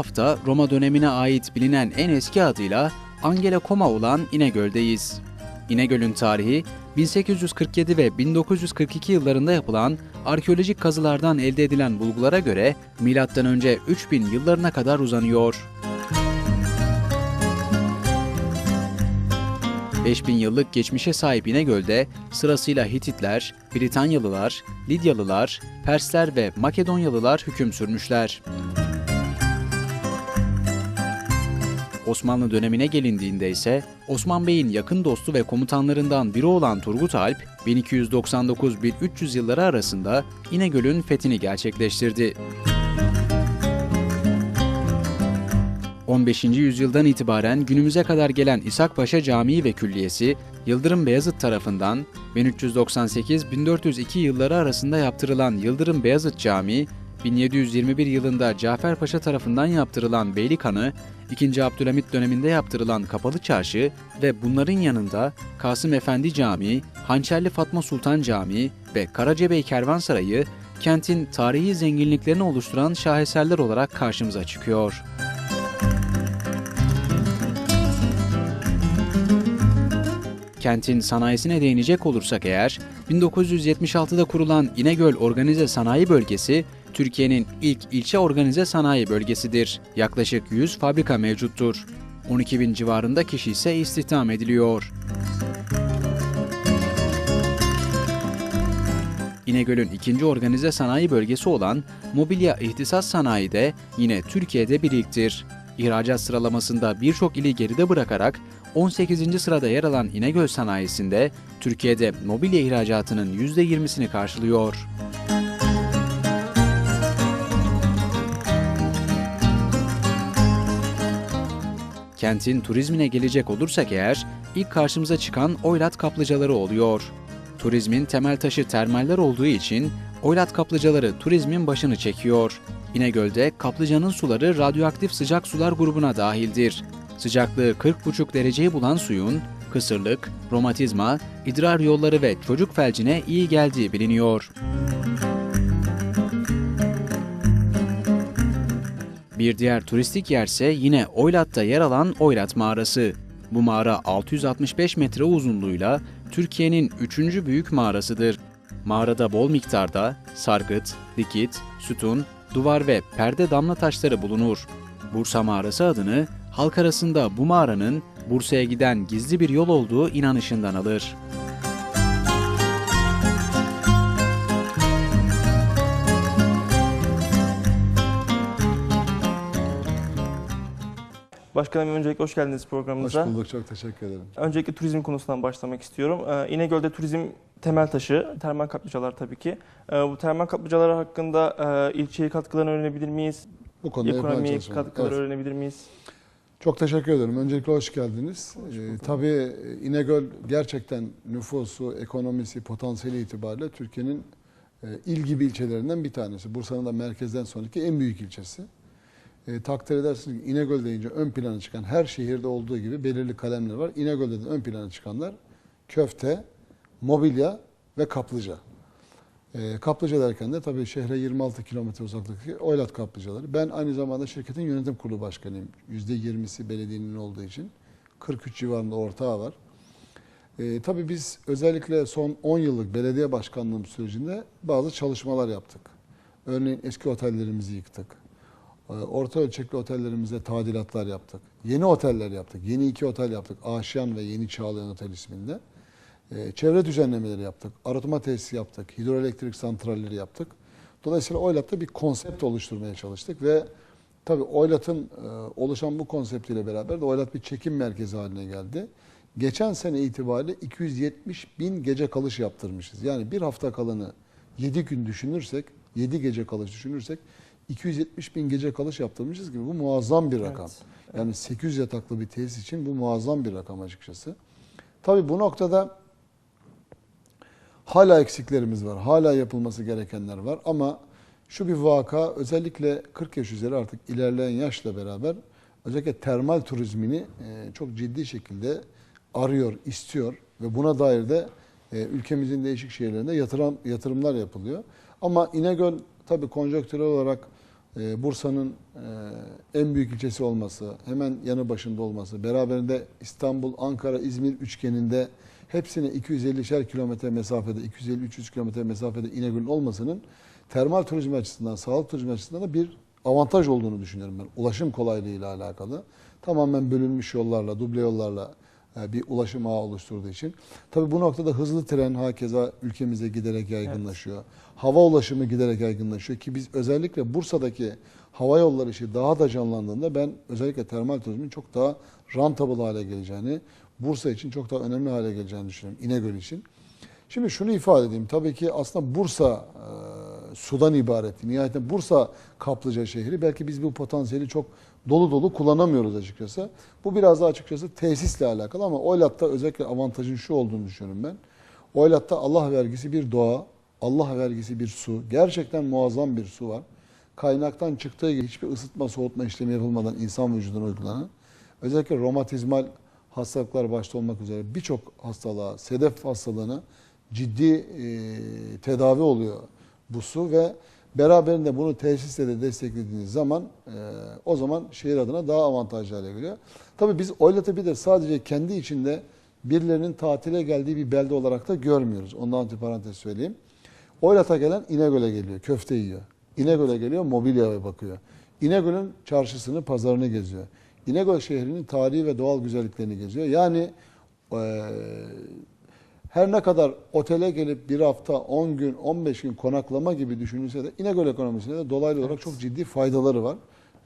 Hafta Roma dönemine ait bilinen en eski adıyla Angela Koma olan İnegöl'deyiz. İnegöl'ün tarihi 1847 ve 1942 yıllarında yapılan arkeolojik kazılardan elde edilen bulgulara göre M.Ö. 3000 yıllarına kadar uzanıyor. 5000 yıllık geçmişe sahip İnegöl'de sırasıyla Hititler, Britanyalılar, Lidyalılar, Persler ve Makedonyalılar hüküm sürmüşler. Osmanlı dönemine gelindiğinde ise Osman Bey'in yakın dostu ve komutanlarından biri olan Turgut Alp, 1299-1300 yılları arasında İnegöl'ün fethini gerçekleştirdi. 15. yüzyıldan itibaren günümüze kadar gelen İshak Paşa Camii ve Külliyesi, Yıldırım Beyazıt tarafından 1398-1402 yılları arasında yaptırılan Yıldırım Beyazıt Camii, 1721 yılında Cafer Paşa tarafından yaptırılan Beylikhanı, 2. Abdülhamit döneminde yaptırılan Kapalı Çarşı ve bunların yanında Kasım Efendi Camii, Hançerli Fatma Sultan Camii ve Karacabey Kervansarayı kentin tarihi zenginliklerini oluşturan şaheserler olarak karşımıza çıkıyor. Kentin sanayisine değinecek olursak eğer, 1976'da kurulan İnegöl Organize Sanayi Bölgesi, Türkiye'nin ilk ilçe organize sanayi bölgesidir. Yaklaşık 100 fabrika mevcuttur. 12 bin civarında kişi ise istihdam ediliyor. İnegöl'ün ikinci organize sanayi bölgesi olan mobilya ihtisas sanayi de yine Türkiye'de bir ilktir. İhracat sıralamasında birçok ili geride bırakarak 18. sırada yer alan İnegöl sanayisinde Türkiye'de mobilya ihracatının %20'sini karşılıyor. Kentin turizmine gelecek olursak eğer, ilk karşımıza çıkan Oylat kaplıcaları oluyor. Turizmin temel taşı termaller olduğu için Oylat kaplıcaları turizmin başını çekiyor. İnegöl'de kaplıcanın suları radyoaktif sıcak sular grubuna dahildir. Sıcaklığı 40,5 dereceyi bulan suyun kısırlık, romatizma, idrar yolları ve çocuk felcine iyi geldiği biliniyor. Bir diğer turistik yerse yine Oylat'ta yer alan Oylat Mağarası. Bu mağara 665 metre uzunluğuyla Türkiye'nin üçüncü büyük mağarasıdır. Mağarada bol miktarda sargıt, dikit, sütun, duvar ve perde damla taşları bulunur. Bursa Mağarası adını halk arasında bu mağaranın Bursa'ya giden gizli bir yol olduğu inanışından alır. Başkanım öncelikle hoş geldiniz Hoş programımıza. bulduk, çok teşekkür ederim. Öncelikle turizm konusundan başlamak istiyorum. Ee, İnegöl'de turizm temel taşı, termal kaplıcalar tabii ki. Ee, bu termal kaplıcalar hakkında e, ilçeye katkılarını öğrenebilir miyiz? Bu konuda çalışmalar. katkıları Evet. öğrenebilir miyiz? Çok teşekkür ederim. Öncelikle hoş geldiniz. Ee, tabii İnegöl gerçekten nüfusu, ekonomisi, potansiyeli itibariyle Türkiye'nin e, il gibi ilçelerinden bir tanesi. Bursa'nın da merkezden sonraki en büyük ilçesi. E, takdir edersiniz ki İnegöl deyince ön plana çıkan her şehirde olduğu gibi belirli kalemler var. İnegöl'de de ön plana çıkanlar köfte, mobilya ve kaplıca. E, kaplıca derken de tabii şehre 26 kilometre uzaklıktaki Oylat kaplıcaları. Ben aynı zamanda şirketin yönetim kurulu başkanıyım. %20'si belediyenin olduğu için. 43 civarında ortağı var. E, tabii biz özellikle son 10 yıllık belediye başkanlığım sürecinde bazı çalışmalar yaptık. Örneğin eski otellerimizi yıktık. E, Orta ölçekli otellerimize tadilatlar yaptık. Yeni oteller yaptık. Yeni iki otel yaptık. Aşiyan ve Yeni Çağlayan Otel isminde. Ee, çevre düzenlemeleri yaptık, arıtma tesisi yaptık, hidroelektrik santralleri yaptık. Dolayısıyla Oylat'ta bir konsept oluşturmaya çalıştık ve tabii Oylat'ın e, oluşan bu konseptiyle beraber de Oylat bir çekim merkezi haline geldi. geçen sene itibariyle 270 bin gece kalış yaptırmışız. Yani bir hafta kalanı 7 gün düşünürsek, 7 gece kalış düşünürsek 270 bin gece kalış yaptırmışız gibi bu muazzam bir rakam. Evet. Yani 800 yataklı bir tesis için bu muazzam bir rakam açıkçası. Tabii bu noktada hala eksiklerimiz var. Hala yapılması gerekenler var ama şu bir vaka özellikle 40 yaş üzeri artık ilerleyen yaşla beraber özellikle termal turizmini e, çok ciddi şekilde arıyor, istiyor ve buna dair de e, ülkemizin değişik şehirlerinde yatırım, yatırımlar yapılıyor. Ama İnegöl tabii konjonktürel olarak Bursa'nın e, en büyük ilçesi olması, hemen yanı başında olması, beraberinde İstanbul, Ankara, İzmir üçgeninde hepsine 250'şer kilometre mesafede, 250-300 kilometre mesafede İnegöl'ün olmasının termal turizm açısından, sağlık turizmi açısından da bir avantaj olduğunu düşünüyorum ben. Ulaşım kolaylığıyla alakalı. Tamamen bölünmüş yollarla, duble yollarla bir ulaşım ağı oluşturduğu için. Tabii bu noktada hızlı tren hakeza ülkemize giderek yaygınlaşıyor. Hava ulaşımı giderek yaygınlaşıyor ki biz özellikle Bursa'daki hava yolları işi daha da canlandığında ben özellikle termal turizmin çok daha rentable hale geleceğini, Bursa için çok daha önemli hale geleceğini düşünüyorum İnegöl için. Şimdi şunu ifade edeyim. Tabii ki aslında Bursa e, sudan ibaret. Nihayetinde Bursa kaplıca şehri. Belki biz bu potansiyeli çok dolu dolu kullanamıyoruz açıkçası. Bu biraz da açıkçası tesisle alakalı ama Oylat'ta özellikle avantajın şu olduğunu düşünüyorum ben. Oylat'ta Allah vergisi bir doğa, Allah vergisi bir su. Gerçekten muazzam bir su var. Kaynaktan çıktığı gibi hiçbir ısıtma soğutma işlemi yapılmadan insan vücuduna uygulanan özellikle romatizmal hastalıklar başta olmak üzere birçok hastalığa, sedef hastalığına ciddi e, tedavi oluyor bu su ve beraberinde bunu tesisle de desteklediğiniz zaman e, o zaman şehir adına daha avantajlı hale geliyor. Tabii biz de sadece kendi içinde birilerinin tatile geldiği bir belde olarak da görmüyoruz. Ondan antiparantez söyleyeyim. Oylat'a gelen İnegöl'e geliyor, köfte yiyor. İnegöl'e geliyor, mobilyaya bakıyor. İnegöl'ün çarşısını, pazarını geziyor. İnegöl şehrinin tarihi ve doğal güzelliklerini geziyor. Yani e, her ne kadar otele gelip bir hafta, 10 gün, 15 gün konaklama gibi düşünülse de İnegöl ekonomisine de dolaylı olarak çok ciddi faydaları var.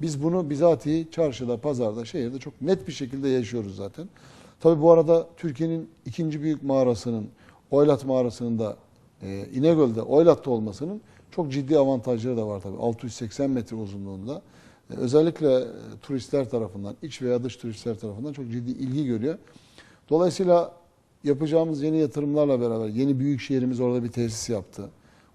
Biz bunu bizatihi çarşıda, pazarda, şehirde çok net bir şekilde yaşıyoruz zaten. Tabii bu arada Türkiye'nin ikinci büyük mağarasının, Oylat mağarasının da e, İnegöl'de, Oylat'ta olmasının çok ciddi avantajları da var tabii. 680 metre uzunluğunda. E, özellikle e, turistler tarafından, iç veya dış turistler tarafından çok ciddi ilgi görüyor. Dolayısıyla yapacağımız yeni yatırımlarla beraber yeni büyük şehrimiz orada bir tesis yaptı.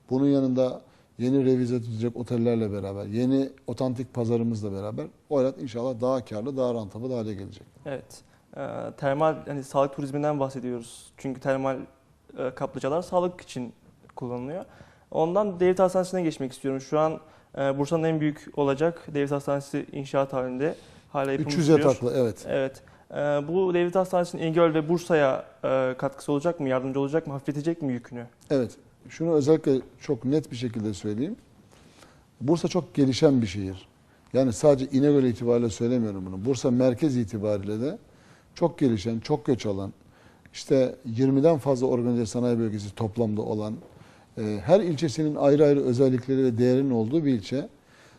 Bunun yanında yeni revize edilecek otellerle beraber, yeni otantik pazarımızla beraber Oylat inşallah daha karlı, daha rantable hale gelecek. Evet. Ee, termal hani sağlık turizminden bahsediyoruz. Çünkü termal e, kaplıcalar sağlık için kullanılıyor. Ondan devlet hastanesine geçmek istiyorum. Şu an e, Bursa'nın en büyük olacak devlet hastanesi inşaat halinde. Hala yapımı 300 sürüyor. yataklı evet. Evet. Ee, bu devlet hastanesinin İnegöl ve Bursa'ya e, katkısı olacak mı? Yardımcı olacak mı? Hafifletecek mi yükünü? Evet. Şunu özellikle çok net bir şekilde söyleyeyim. Bursa çok gelişen bir şehir. Yani sadece İnegöl itibariyle söylemiyorum bunu. Bursa merkez itibariyle de çok gelişen, çok göç alan, işte 20'den fazla organize sanayi bölgesi toplamda olan, e, her ilçesinin ayrı ayrı özellikleri ve değerinin olduğu bir ilçe.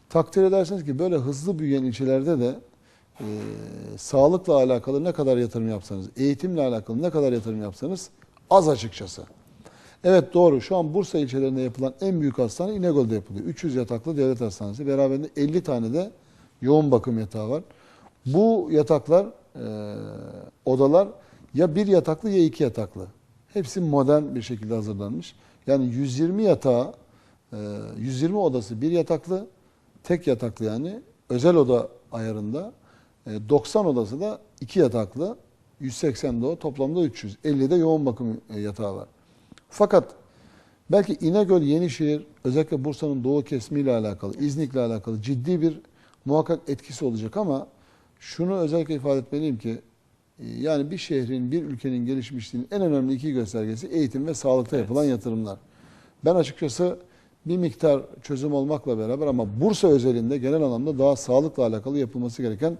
Takdir edersiniz ki böyle hızlı büyüyen ilçelerde de e, sağlıkla alakalı ne kadar yatırım yapsanız, eğitimle alakalı ne kadar yatırım yapsanız az açıkçası. Evet doğru. Şu an Bursa ilçelerinde yapılan en büyük hastane İnegöl'de yapılıyor. 300 yataklı devlet hastanesi. Beraberinde 50 tane de yoğun bakım yatağı var. Bu yataklar, e, odalar ya bir yataklı ya iki yataklı. Hepsi modern bir şekilde hazırlanmış. Yani 120 yatağı, e, 120 odası bir yataklı, tek yataklı yani özel oda ayarında. E, 90 odası da iki yataklı, 180 de toplamda 300. 50 de yoğun bakım e, yatağı var. Fakat belki İnegöl, Yenişehir, özellikle Bursa'nın doğu kesimiyle alakalı, İznik'le alakalı ciddi bir muhakkak etkisi olacak ama şunu özellikle ifade etmeliyim ki e, yani bir şehrin, bir ülkenin gelişmişliğinin en önemli iki göstergesi eğitim ve sağlıkta Evet. yapılan yatırımlar. Ben açıkçası bir miktar çözüm olmakla beraber ama Bursa özelinde genel anlamda daha sağlıkla alakalı yapılması gereken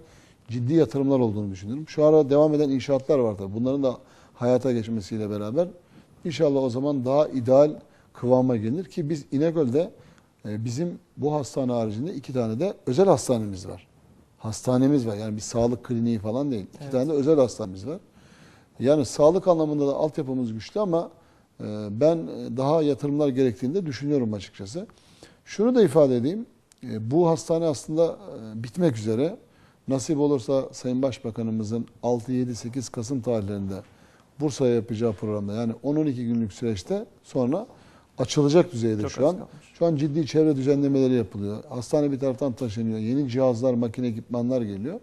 ciddi yatırımlar olduğunu düşünüyorum. Şu ara devam eden inşaatlar var tabii. Bunların da hayata geçmesiyle beraber inşallah o zaman daha ideal kıvama gelir ki biz İnegöl'de e, bizim bu hastane haricinde iki tane de özel hastanemiz var. Hastanemiz var yani bir sağlık kliniği falan değil. İki Evet. tane de özel hastanemiz var. Yani sağlık anlamında da altyapımız güçlü ama e, ben daha yatırımlar gerektiğini de düşünüyorum açıkçası. Şunu da ifade edeyim. E, Bu hastane aslında bitmek üzere. Nasip olursa Sayın Başbakanımızın 6-7-8 Kasım tarihlerinde Bursa'ya yapacağı programda yani 10-12 günlük süreçte sonra açılacak düzeyde Çok şu an. kalmış. Şu an ciddi çevre düzenlemeleri yapılıyor. Hastane bir taraftan taşınıyor. Yeni cihazlar, makine, ekipmanlar geliyor.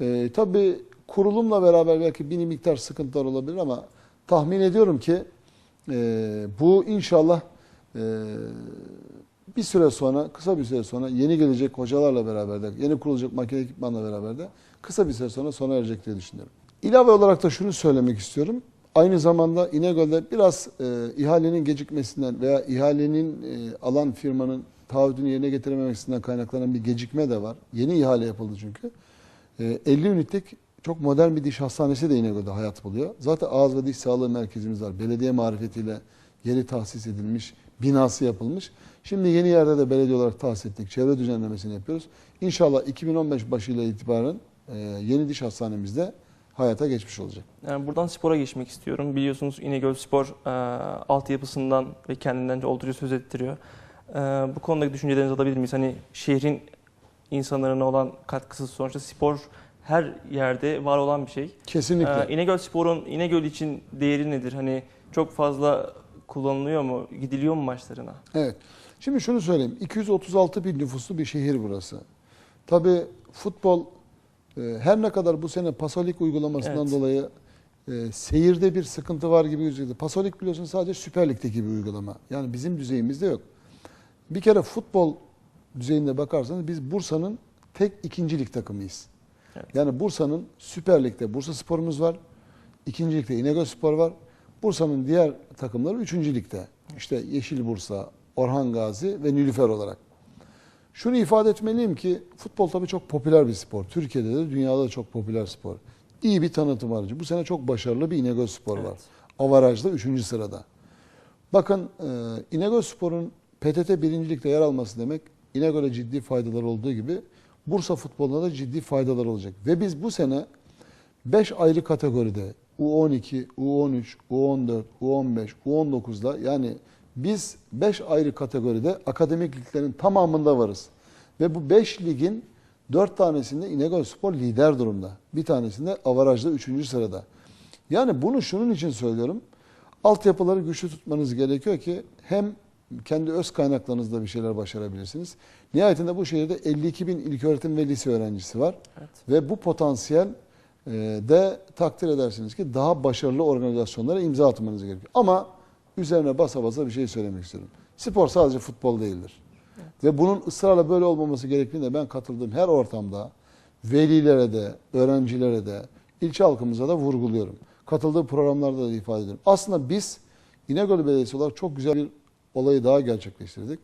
Ee, tabii kurulumla beraber belki bir miktar sıkıntılar olabilir ama tahmin ediyorum ki e, bu inşallah e, bir süre sonra, kısa bir süre sonra yeni gelecek hocalarla beraber de, yeni kurulacak makine ekipmanla beraber de kısa bir süre sonra sona erecek diye düşünüyorum. İlave olarak da şunu söylemek istiyorum. Aynı zamanda İnegöl'de biraz e, ihalenin gecikmesinden veya ihalenin e, alan firmanın taahhüdünü yerine getirememesinden kaynaklanan bir gecikme de var. Yeni ihale yapıldı çünkü. E, 50 ünitlik çok modern bir diş hastanesi de İnegöl'de hayat buluyor. Zaten ağız ve diş sağlığı merkezimiz var. Belediye marifetiyle yeri tahsis edilmiş, binası yapılmış. Şimdi yeni yerde de belediye olarak tahsis ettik. Çevre düzenlemesini yapıyoruz. İnşallah 2015 başıyla itibaren e, yeni diş hastanemizde hayata geçmiş olacak. Yani buradan spora geçmek istiyorum. Biliyorsunuz İnegöl Spor e, altyapısından ve kendinden oldukça söz ettiriyor. E, bu konudaki düşüncelerinizi alabilir miyiz? Hani şehrin insanlarına olan katkısı sonuçta spor her yerde var olan bir şey. Kesinlikle. E, İnegöl Spor'un İnegöl için değeri nedir? Hani çok fazla kullanılıyor mu? Gidiliyor mu maçlarına? Evet. Şimdi şunu söyleyeyim. 236 bin nüfuslu bir şehir burası. Tabii futbol e, her ne kadar bu sene Pasolik uygulamasından Evet. dolayı e, seyirde bir sıkıntı var gibi gözüküyor. Pasolik biliyorsun sadece Süper Lig'deki bir uygulama. Yani bizim düzeyimizde yok. Bir kere futbol düzeyinde bakarsanız biz Bursa'nın tek ikinci lig takımıyız. Evet. Yani Bursa'nın Süper Lig'de Bursa Spor'umuz var. İkinci ligde İnegöl Spor var. Bursa'nın diğer takımları üçüncü ligde. İşte Yeşil Bursa, Orhan Gazi ve Nilüfer olarak. Şunu ifade etmeliyim ki futbol tabii çok popüler bir spor. Türkiye'de de dünyada da çok popüler spor. İyi bir tanıtım aracı. Bu sene çok başarılı bir İnegöl Spor var. Evet. Avaraj'da 3. sırada. Bakın e, İnegöl Spor'un PTT birincilikte yer alması demek İnegöl'e ciddi faydalar olduğu gibi Bursa futboluna da ciddi faydalar olacak. Ve biz bu sene 5 ayrı kategoride U12, U13, U14, U15, U19'da yani biz 5 ayrı kategoride akademik liglerin tamamında varız. Ve bu 5 ligin 4 tanesinde İnegöl Spor lider durumda. Bir tanesinde avarajda 3. sırada. Yani bunu şunun için söylüyorum. Altyapıları güçlü tutmanız gerekiyor ki hem kendi öz kaynaklarınızda bir şeyler başarabilirsiniz. Nihayetinde bu şehirde 52 bin ilköğretim ve lise öğrencisi var. Evet. Ve bu potansiyel e, de takdir edersiniz ki daha başarılı organizasyonlara imza atmanız gerekiyor. Ama üzerine basa basa bir şey söylemek istiyorum. Spor sadece futbol değildir. Ve bunun ısrarla böyle olmaması gerektiğini de ben katıldığım her ortamda velilere de, öğrencilere de, ilçe halkımıza da vurguluyorum. Katıldığım programlarda da ifade ediyorum. Aslında biz İnegöl Belediyesi olarak çok güzel bir olayı daha gerçekleştirdik.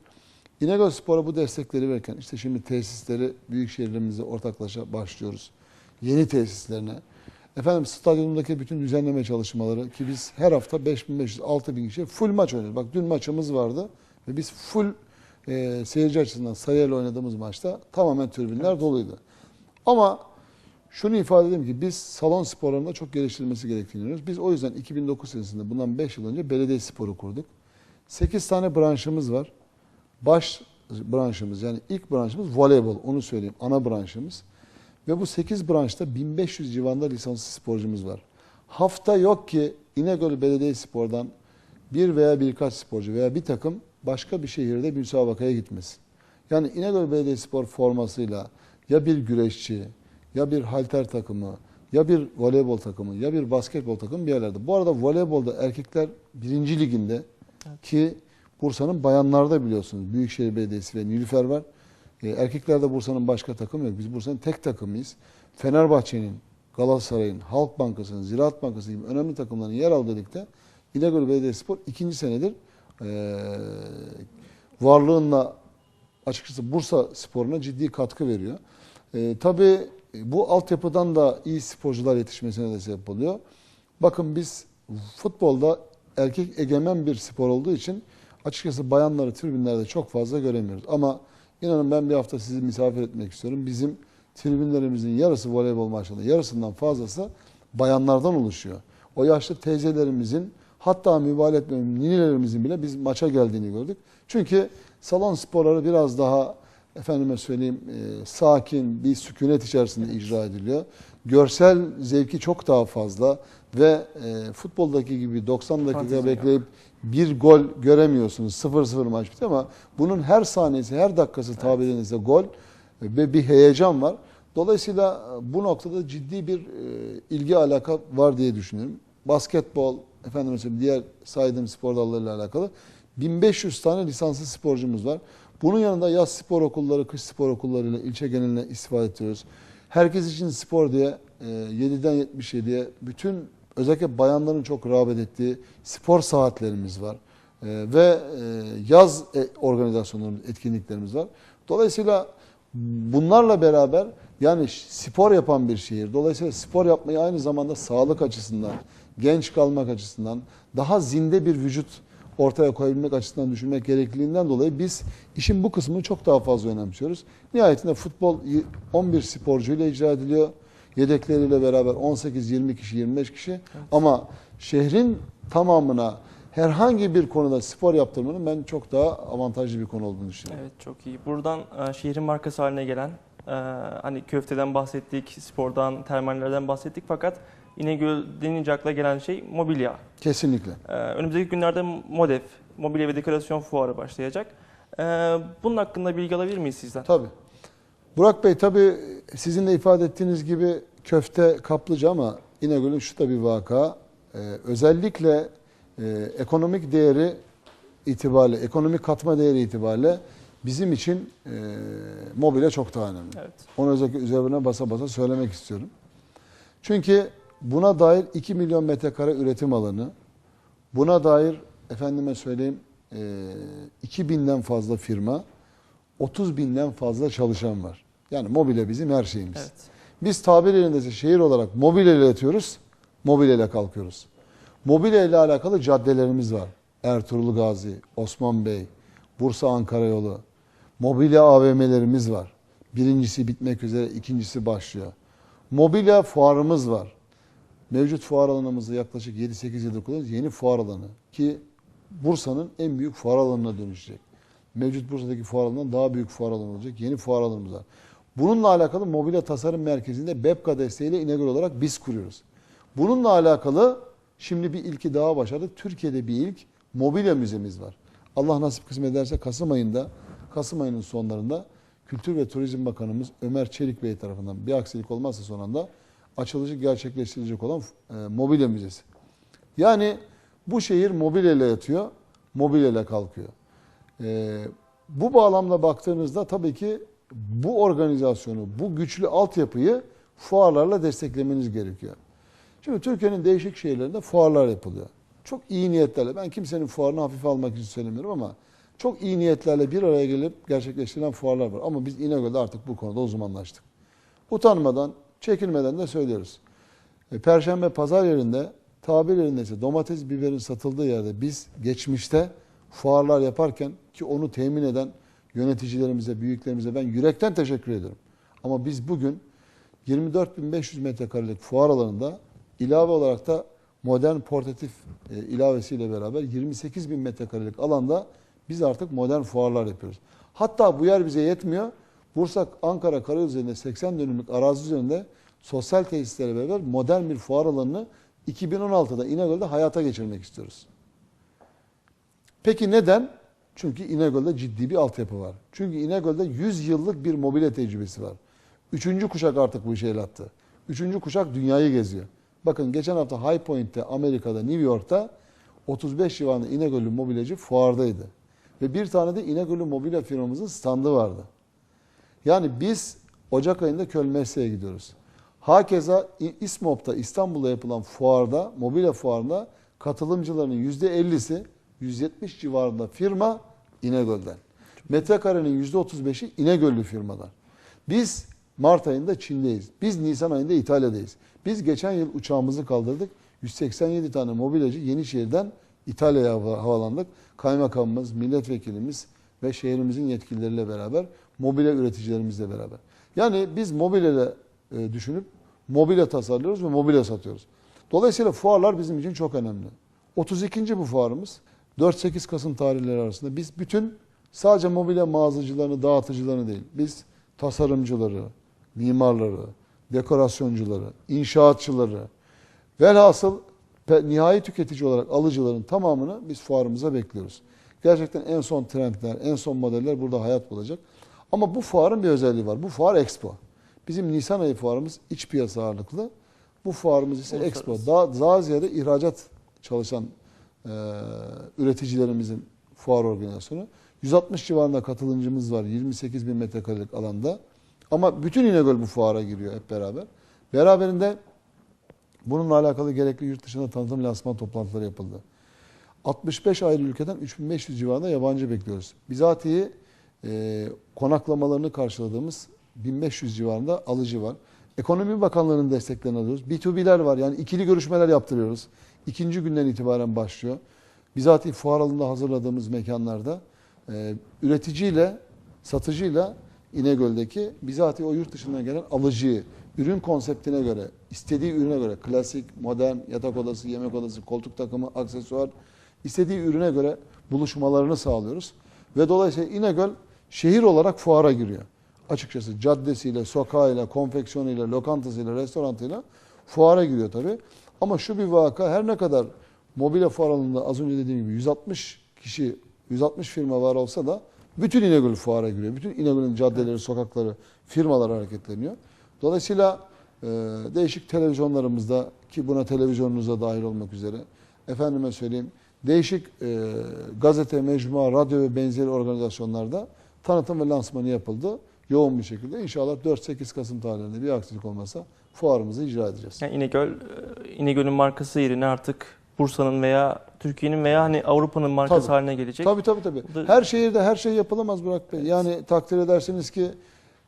İnegöl Spor'a bu destekleri verirken işte şimdi tesisleri büyük şehirlerimizde ortaklaşa başlıyoruz. Yeni tesislerine. Efendim stadyumdaki bütün düzenleme çalışmaları ki biz her hafta 5500-6000 kişi full maç oynuyoruz. Bak dün maçımız vardı ve biz full e, seyirci açısından Sarıyer'le oynadığımız maçta tamamen tribünler doluydu. Ama şunu ifade edeyim ki biz salon sporlarında çok geliştirilmesi gerektiğini inanıyoruz. Biz o yüzden 2009 senesinde bundan 5 yıl önce belediye sporu kurduk. 8 tane branşımız var. Baş branşımız yani ilk branşımız voleybol onu söyleyeyim ana branşımız. Ve bu 8 branşta 1500 civarında lisanslı sporcumuz var. Hafta yok ki İnegöl Belediye Spor'dan bir veya birkaç sporcu veya bir takım başka bir şehirde bir müsabakaya gitmesin. Yani İnegöl Belediyespor formasıyla ya bir güreşçi, ya bir halter takımı, ya bir voleybol takımı, ya bir basketbol takımı bir yerlerde. Bu arada voleybolda erkekler birinci liginde ki Bursa'nın bayanlarda biliyorsunuz Büyükşehir Belediyesi ve Nilüfer var. E, erkeklerde Bursa'nın başka takımı yok. Biz Bursa'nın tek takımıyız. Fenerbahçe'nin, Galatasaray'ın, Halk Bankası'nın, Ziraat Bankası gibi önemli takımların yer aldığı ligde İnegöl Belediyespor ikinci senedir e, varlığınla açıkçası Bursa sporuna ciddi katkı veriyor. E, tabii bu altyapıdan da iyi sporcular yetişmesine de sebep oluyor. Bakın biz futbolda erkek egemen bir spor olduğu için açıkçası bayanları tribünlerde çok fazla göremiyoruz. Ama inanın ben bir hafta sizi misafir etmek istiyorum. Bizim tribünlerimizin yarısı voleybol maçlarında, yarısından fazlası bayanlardan oluşuyor. o yaşlı teyzelerimizin hatta mübalağa etmiyorum ninelerimizin bile biz maça geldiğini gördük. Çünkü salon sporları biraz daha efendime söyleyeyim e, sakin bir sükunet içerisinde icra ediliyor. Görsel zevki çok daha fazla ve e, futboldaki gibi 90 dakika Fantezi yok. bekleyip bir gol göremiyorsunuz. 0-0 maç bitti ama bunun her saniyesi, her dakikası tabirinize gol ve bir heyecan var. Dolayısıyla bu noktada ciddi bir e, ilgi alaka var diye düşünüyorum. Basketbol, efendim diğer saydığım spor dallarıyla alakalı 1500 tane lisanslı sporcumuz var. Bunun yanında yaz spor okulları, kış spor okullarıyla ilçe geneline istifade ediyoruz. Herkes için spor diye e, 7'den 77'ye bütün özellikle bayanların çok rağbet ettiği spor saatlerimiz var. E, ve e, yaz e, organizasyonlarımız, etkinliklerimiz var. Dolayısıyla bunlarla beraber yani spor yapan bir şehir. Dolayısıyla spor yapmayı aynı zamanda sağlık açısından, genç kalmak açısından, daha zinde bir vücut ortaya koyabilmek açısından düşünmek gerekliliğinden dolayı biz işin bu kısmını çok daha fazla önemsiyoruz. Nihayetinde futbol y- 11 sporcuyla icra ediliyor. Yedekleriyle beraber 18-20 kişi, 25 kişi. Ama şehrin tamamına herhangi bir konuda spor yaptırmanın ben çok daha avantajlı bir konu olduğunu düşünüyorum. Evet çok iyi. Buradan e, şehrin markası haline gelen e, hani köfteden bahsettik, spordan, termallerden bahsettik fakat İnegöl denince akla gelen şey mobilya. Kesinlikle. E, önümüzdeki günlerde MODEF, Mobilya ve Dekorasyon Fuarı başlayacak. E, bunun hakkında bilgi alabilir miyiz sizden? Tabii. Burak Bey tabii sizin de ifade ettiğiniz gibi köfte kaplıca ama İnegöl'ün şu da bir vaka. Ee, özellikle e, ekonomik değeri itibariyle, ekonomik katma değeri itibariyle bizim için e, mobilya çok daha önemli. Evet. Onu özellikle üzerine basa basa söylemek istiyorum. Çünkü buna dair 2 milyon metrekare üretim alanı, buna dair efendime söyleyeyim e, 2000'den fazla firma, 30 binden fazla çalışan var. Yani mobilya bizim her şeyimiz. Evet. Biz tabir yerindeyse şehir olarak mobilya ile yatıyoruz, mobilya ile kalkıyoruz. Mobilya ile alakalı caddelerimiz var. Ertuğrul Gazi, Osman Bey, Bursa Ankara yolu. Mobilya AVM'lerimiz var. Birincisi bitmek üzere, ikincisi başlıyor. Mobilya fuarımız var. Mevcut fuar alanımızda yaklaşık 7-8 yıldır kullanıyoruz. Yeni fuar alanı ki Bursa'nın en büyük fuar alanına dönüşecek. Mevcut Bursa'daki fuar alanından daha büyük fuar alanı olacak. Yeni fuar alanımız var. Bununla alakalı mobilya tasarım merkezinde BEPKA desteğiyle İnegöl olarak biz kuruyoruz. Bununla alakalı şimdi bir ilki daha başardık. Türkiye'de bir ilk mobilya müzemiz var. Allah nasip kısmet ederse Kasım ayında, Kasım ayının sonlarında Kültür ve Turizm Bakanımız Ömer Çelik Bey tarafından bir aksilik olmazsa son anda açılışı gerçekleştirilecek olan e, mobilya müzesi. Yani bu şehir mobilya ile yatıyor, mobilya ile kalkıyor. E, bu bağlamda baktığınızda tabii ki bu organizasyonu, bu güçlü altyapıyı fuarlarla desteklemeniz gerekiyor. Şimdi Türkiye'nin değişik şehirlerinde fuarlar yapılıyor. Çok iyi niyetlerle, ben kimsenin fuarını hafife almak için söylemiyorum ama çok iyi niyetlerle bir araya gelip gerçekleştirilen fuarlar var. Ama biz İnegöl'de artık bu konuda uzmanlaştık. Utanmadan, çekinmeden de söylüyoruz. E, Perşembe pazar yerinde, tabir yerinde ise domates, biberin satıldığı yerde biz geçmişte fuarlar yaparken ki onu temin eden yöneticilerimize, büyüklerimize ben yürekten teşekkür ediyorum. Ama biz bugün 24.500 metrekarelik fuar alanında ilave olarak da modern portatif e, ilavesiyle beraber 28.000 metrekarelik alanda biz artık modern fuarlar yapıyoruz. Hatta bu yer bize yetmiyor. Bursa, Ankara, Karayolu üzerinde 80 dönümlük arazi üzerinde sosyal tesislerle beraber modern bir fuar alanını 2016'da İnegöl'de hayata geçirmek istiyoruz. Peki neden? Çünkü İnegöl'de ciddi bir altyapı var. Çünkü İnegöl'de 100 yıllık bir mobilya tecrübesi var. Üçüncü kuşak artık bu işe el attı. Üçüncü kuşak dünyayı geziyor. Bakın geçen hafta High Point'te, Amerika'da, New York'ta 35 civarında İnegöl'lü mobilyacı fuardaydı. Ve bir tane de İnegöl'lü mobilya firmamızın standı vardı. Yani biz Ocak ayında Kölmesse'ye gidiyoruz. Hakeza İSMOP'ta İstanbul'da yapılan fuarda, mobilya fuarında katılımcıların %50'si 170 civarında firma İnegöl'den. Metrekarenin %35'i İnegöllü firmalar. Biz Mart ayında Çin'deyiz. Biz Nisan ayında İtalya'dayız. Biz geçen yıl uçağımızı kaldırdık. 187 tane mobilyacı Yenişehir'den İtalya'ya hava- havalandık. Kaymakamımız, milletvekilimiz ve şehrimizin yetkilileriyle beraber, mobilya üreticilerimizle beraber. Yani biz mobilya e, düşünüp mobilya tasarlıyoruz ve mobilya satıyoruz. Dolayısıyla fuarlar bizim için çok önemli. 32. bu fuarımız 4-8 Kasım tarihleri arasında biz bütün sadece mobilya mağazacılarını, dağıtıcılarını değil, biz tasarımcıları, mimarları, dekorasyoncuları, inşaatçıları, velhasıl nihai tüketici olarak alıcıların tamamını biz fuarımıza bekliyoruz. Gerçekten en son trendler, en son modeller burada hayat bulacak. Ama bu fuarın bir özelliği var. Bu fuar Expo. Bizim Nisan ayı fuarımız iç piyasa ağırlıklı. Bu fuarımız ise Expo. Daha, daha ziyade ihracat çalışan e, üreticilerimizin fuar organizasyonu. 160 civarında katılımcımız var 28 bin metrekarelik alanda. Ama bütün İnegöl bu fuara giriyor hep beraber. Beraberinde bununla alakalı gerekli yurt dışında tanıtım lansman toplantıları yapıldı. 65 ayrı ülkeden 3500 civarında yabancı bekliyoruz. Bizatihi e, konaklamalarını karşıladığımız 1500 civarında alıcı var. Ekonomi Bakanlığı'nın desteklerini alıyoruz. B2B'ler var yani ikili görüşmeler yaptırıyoruz. İkinci günden itibaren başlıyor. Bizatihi fuar alanında hazırladığımız mekanlarda e, üreticiyle, satıcıyla İnegöl'deki bizatihi o yurt dışından gelen alıcıyı ürün konseptine göre, istediği ürüne göre klasik, modern, yatak odası, yemek odası, koltuk takımı, aksesuar istediği ürüne göre buluşmalarını sağlıyoruz. Ve dolayısıyla İnegöl şehir olarak fuara giriyor. Açıkçası caddesiyle, sokağıyla, konfeksiyonuyla, lokantasıyla, restorantıyla fuara giriyor tabii. Ama şu bir vaka her ne kadar mobilya fuar alanında az önce dediğim gibi 160 kişi, 160 firma var olsa da bütün İnegöl fuara giriyor. Bütün İnegöl'ün caddeleri, sokakları, firmalar hareketleniyor. Dolayısıyla e, değişik televizyonlarımızda ki buna televizyonunuza dahil olmak üzere efendime söyleyeyim değişik e, gazete, mecmua, radyo ve benzeri organizasyonlarda tanıtım ve lansmanı yapıldı. Yoğun bir şekilde. İnşallah 4-8 Kasım tarihinde bir aksilik olmasa fuarımızı icra edeceğiz. Yani İnegöl, e, İnegöl'ün markası yerine artık Bursa'nın veya Türkiye'nin veya hani Avrupa'nın markası Tabii. haline gelecek. Tabii tabii tabii. Her şehirde her şey yapılamaz Burak Bey. Yani takdir edersiniz ki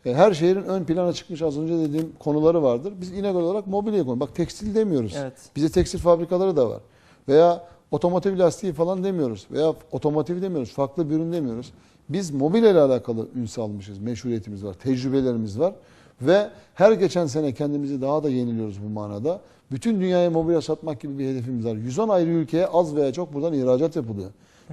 e, her şehrin ön plana çıkmış az önce dediğim konuları vardır. Biz İnegöl olarak mobilya konu. Bak tekstil demiyoruz. Evet. Bize tekstil fabrikaları da var. Veya otomotiv lastiği falan demiyoruz. Veya otomotiv demiyoruz. Farklı bir ürün demiyoruz. Biz mobilya ile alakalı ün salmışız. Meşhuriyetimiz var. Tecrübelerimiz var. Ve her geçen sene kendimizi daha da yeniliyoruz bu manada. Bütün dünyaya mobilya satmak gibi bir hedefimiz var. 110 ayrı ülkeye az veya çok buradan ihracat yapılıyor.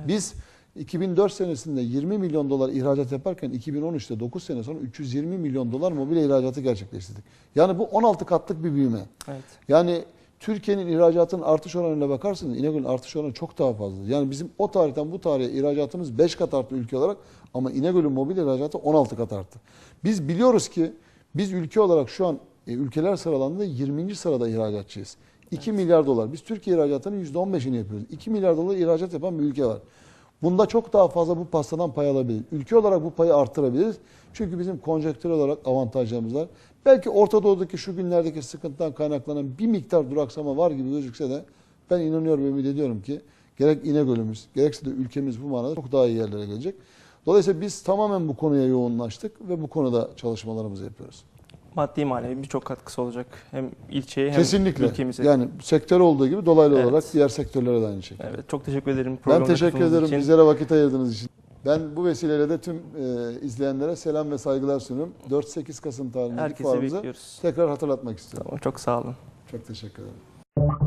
Biz 2004 senesinde 20 milyon dolar ihracat yaparken 2013'te 9 sene sonra 320 milyon dolar mobilya ihracatı gerçekleştirdik. Yani bu 16 katlık bir büyüme. Evet. Yani Türkiye'nin ihracatının artış oranıyla bakarsanız İnegöl'ün artış oranı çok daha fazla. Yani bizim o tarihten bu tarihe ihracatımız 5 kat arttı ülke olarak ama İnegöl'ün mobilya ihracatı 16 kat arttı. Biz biliyoruz ki biz ülke olarak şu an e, ülkeler sıralandığında 20. sırada ihracatçıyız. 2 milyar dolar. Biz Türkiye ihracatının %15'ini yapıyoruz. 2 milyar dolar ihracat yapan bir ülke var. Bunda çok daha fazla bu pastadan pay alabilir. Ülke olarak bu payı arttırabiliriz. Çünkü bizim konjektür olarak avantajlarımız var. Belki Orta Doğu'daki şu günlerdeki sıkıntıdan kaynaklanan bir miktar duraksama var gibi gözükse de ben inanıyorum ve ümit ediyorum ki gerek İnegöl'ümüz gerekse de ülkemiz bu manada çok daha iyi yerlere gelecek. Dolayısıyla biz tamamen bu konuya yoğunlaştık ve bu konuda çalışmalarımızı yapıyoruz. Maddi manevi birçok katkısı olacak. Hem ilçeye hem Kesinlikle. ülkemize. Yani sektör olduğu gibi dolaylı Evet. olarak diğer sektörlere de aynı şekilde. Evet, çok teşekkür ederim. Ben teşekkür katıldığınız ederim için. bizlere vakit ayırdığınız için. Ben bu vesileyle de tüm e, izleyenlere selam ve saygılar sunuyorum. 4-8 Kasım tarihindeki Herkese fuarımızı bekliyoruz. tekrar hatırlatmak istiyorum. Tamam, çok sağ olun. Çok teşekkür ederim.